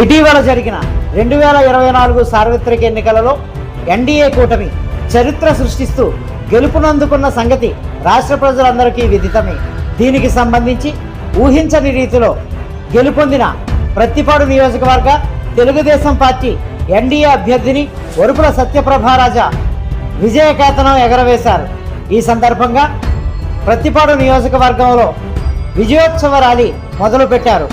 ఇటీవల జరిగిన రెండు వేల ఇరవై నాలుగు సార్వత్రిక ఎన్నికలలో ఎన్డీఏ కూటమి చరిత్ర సృష్టిస్తూ గెలుపునందుకున్న సంగతి రాష్ట్ర ప్రజలందరికీ విదితమే. దీనికి సంబంధించి ఊహించని రీతిలో గెలుపొందిన ప్రత్తిపాడు నియోజకవర్గ తెలుగుదేశం పార్టీ ఎన్డీఏ అభ్యర్థిని వరుపుల సత్యప్రభారాజా విజయకేతనం ఎగరవేశారు. ఈ సందర్భంగా ప్రత్తిపాడు నియోజకవర్గంలో విజయోత్సవ ర్యాలీ మొదలుపెట్టారు.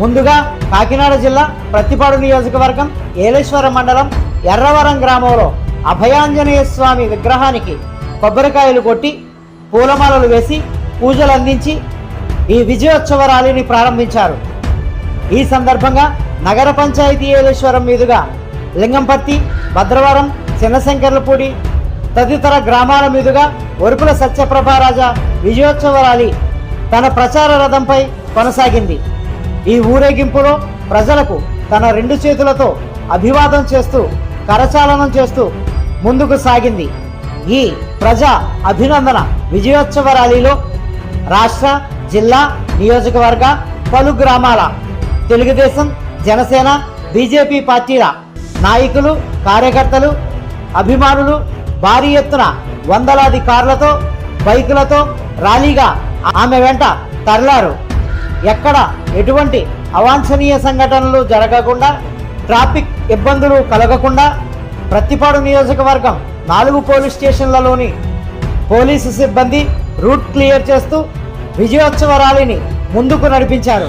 ముందుగా కాకినాడ జిల్లా ప్రతిపాడు నియోజకవర్గం ఏలేశ్వరం మండలం ఎర్రవరం గ్రామంలో అభయాంజనేయ స్వామి విగ్రహానికి కొబ్బరికాయలు కొట్టి పూలమాలలు వేసి పూజలు అందించి ఈ విజయోత్సవ ర్యాలీని ప్రారంభించారు. ఈ సందర్భంగా నగర పంచాయతీ ఏలేశ్వరం మీదుగా లింగంపర్తి భద్రవరం చిన్నశంకర్లపూడి తదితర గ్రామాల మీదుగా ఒరుపుల సత్యప్రభారాజా విజయోత్సవ ర్యాలీ తన ప్రచార రథంపై కొనసాగింది. ఈ ఊరేగింపులో ప్రజలకు తన రెండు చేతులతో అభివాదం చేస్తూ కరచాలనం చేస్తూ ముందుకు సాగింది. ఈ ప్రజా అభినందన విజయోత్సవ ర్యాలీలో రాష్ట్ర జిల్లా నియోజకవర్గ పలు గ్రామాల తెలుగుదేశం జనసేన బీజేపీ పార్టీల నాయకులు కార్యకర్తలు అభిమానులు భారీ ఎత్తున వందలాది కార్లతో బైకులతో ర్యాలీగా ఆమె వెంట తరలారు. ఎక్కడ ఎటువంటి అవాంఛనీయ సంఘటనలు జరగకుండా ట్రాఫిక్ ఇబ్బందులు కలగకుండా ప్రత్తిపాడు నియోజకవర్గం నాలుగు పోలీస్ స్టేషన్లలోని పోలీసు సిబ్బంది రూట్ క్లియర్ చేస్తూ విజయోత్సవ ర్యాలీని ముందుకు నడిపించారు.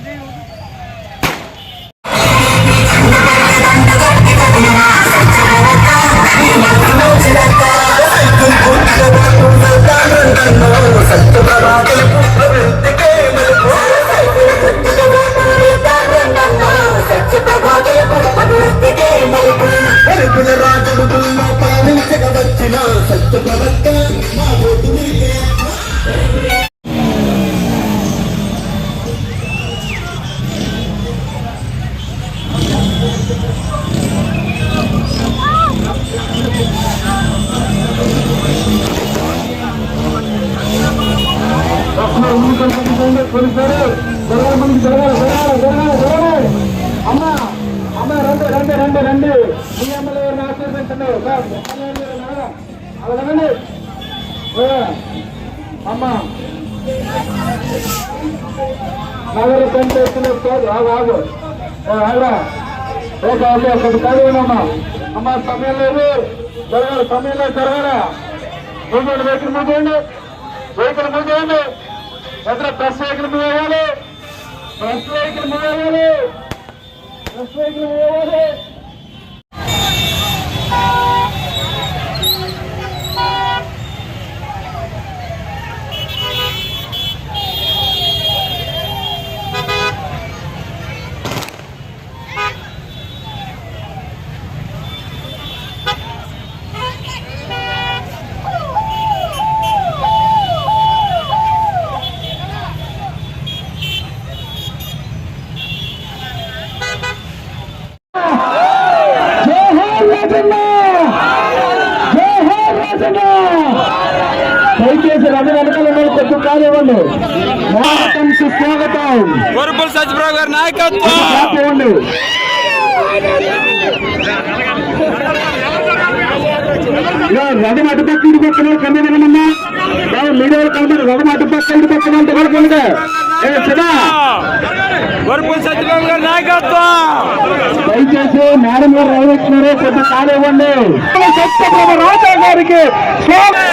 Brasil. అమ్మా అమ్మ రండి రండి రండి రండి. మీ ఎమ్మెల్యే గారిని ఆశీర్వదించండి? సార్ ఎమ్మెల్యే నగర పంచాయతీలో కాదు ఆగు ఆగు ఏ, ఓకే ఓకే ఒకటి కాదు అమ్మ. సమయం లేదు. జరగాలి సమయం లేదు జరగాలి మూడు వెహికల్ మూవ్ వెహికల్ మూవ్ చేయండి ప్రెస్ వెహికల్ మూవ్ అవ్వాలి. ప్రెస్ వెహికల్ మూవ్ అవ్వాలి. ప్రెస్ వెహికల్ మూవ్ అవ్వాలి. స్వాగతంకి స్వాగతం. వరుపుల సత్యప్రభు గారి నాయకత్వం. కానివ్వండి రథం అటుపక్క ఇటు పక్కన కమ్మి వినమ్మా మీడియా కలమని రథం అటుపక్క ఇటు పక్కన సత్యప్రభు గారి నాయకత్వం. దయచేసి మేడం గారు రైవెక్కినారు కొంచెం కానివ్వండి సత్యప్రభ రాజా గారికి స్వాగతం.